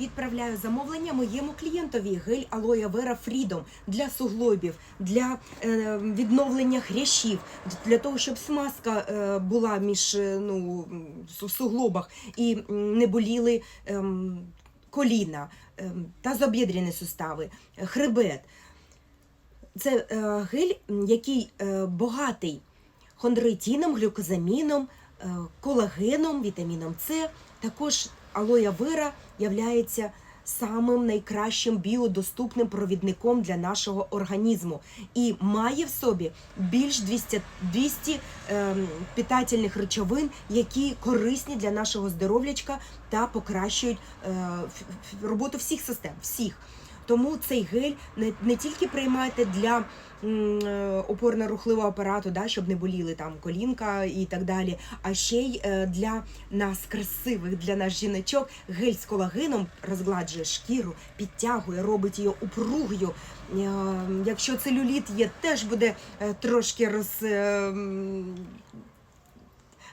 Відправляю замовлення моєму клієнтові гель алоє Вера Фрідом для суглобів, для е, відновлення хрящів, для того, щоб смазка е, була між е, ну, су- суглобах і не боліли ем, коліна, ем, тазоб'єдрені сустави, е, хребет. Це е, гель, який е, багатий хондроїтіном, глюкозаміном, е, колагеном, вітаміном С. Також алоя вера являється самим найкращим біодоступним провідником для нашого організму і має в собі більш 200, 200 ем, питательних речовин, які корисні для нашого здоров'ячка та покращують е, роботу всіх систем, всіх. Тому цей гель не, не тільки приймайте для е, опорно-рухливого апарату, да, щоб не боліли там колінка і так далі, а ще й е, для нас красивих, для нас жіночок, гель з колагеном розгладжує шкіру, підтягує, робить її упругою. Е, Якщо целюліт є, теж буде трошки роз.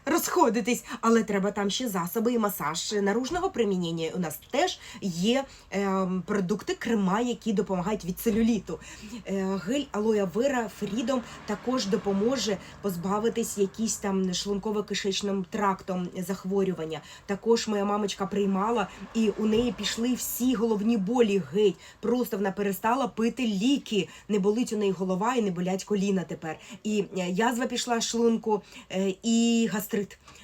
Е, Розходитись, але треба там ще засоби і масаж наружного примінення. У нас теж є ем, продукти крема, які допомагають від целюліту. Е, гель алоя вера Фрідом також допоможе позбавитись якісь там шлунково-кишечним трактом захворювання. Також моя мамочка приймала, і у неї пішли всі головні болі геть. Просто вона перестала пити ліки. Не болить у неї голова і не болять коліна тепер. І е, язва пішла шлунку, е, і гастрит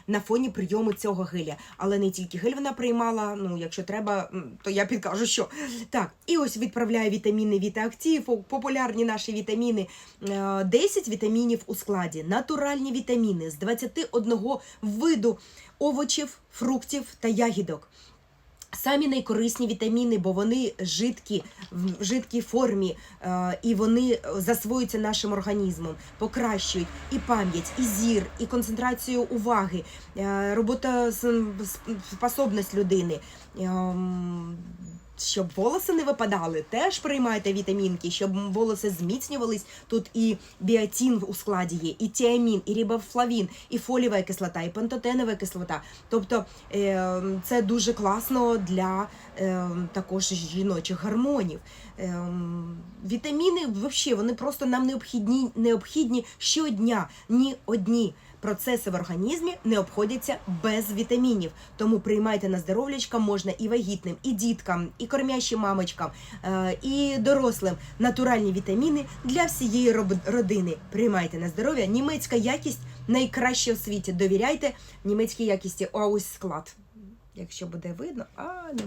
на фоні прийому цього геля. Але не тільки гель вона приймала. Ну, якщо треба, то я підкажу, що так. І ось відправляю вітаміни Вітаактив, популярні наші вітаміни. Е, 10 вітамінів у складі, натуральні вітаміни з 21 виду овочів, фруктів та ягідок. Самі найкорисні вітаміни, бо вони жидкі в жидкій формі, е, і вони засвоюються нашим організмом, покращують і пам'ять, і зір, і концентрацію уваги, е, роботоспособність людини. Ем, Щоб волоси не випадали, теж приймайте вітамінки, щоб волоси зміцнювались. Тут і біотин у складі є, і тіамін, і рибофлавін, і фолієва кислота, і пантотенова кислота. Тобто е, це дуже класно для е, також жіночих гормонів. Е, вітаміни взагалі вони просто нам необхідні, необхідні щодня, ні одні. Процеси в організмі не обходяться без вітамінів. Тому приймайте на здоров'ячка можна і вагітним, і діткам, і кормящим мамочкам, е, і дорослим. Натуральні вітаміни для всієї родини. Приймайте на здоров'я. Німецька якість найкраща у світі. Довіряйте німецькій якісті. А ось склад. Якщо буде видно, а не